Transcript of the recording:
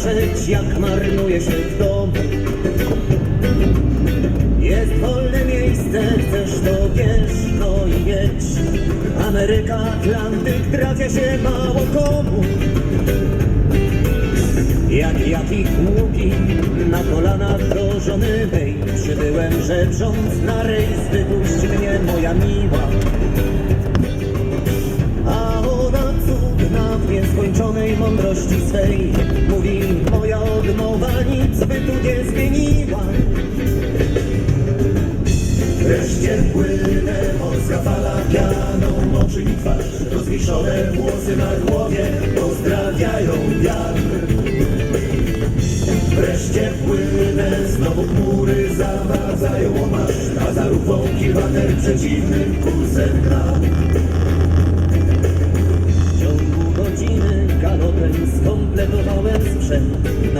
patrzeć, jak marnuje się w domu. Jest wolne miejsce, chcesz to wiesz, no i jedź. Ameryka, Atlantyk, trafia się mało komu. Jak jaki łuki na kolanach do żony mej Przybyłem rzecząc na rejs, wypuść mnie moja miła nieskończonej mądrości swej. Mówi, moja odmowa nic by tu nie zmieniła. Wreszcie płynę, morska fala pianą Oczy i twarz, rozwiszone włosy na głowie Pozdrawiają wiatr. Wreszcie płynę, znowu chmury zawadzają o a za rufą kilometr przeciwnym kursem gra. Galopem skompletowałem sprzęt. Na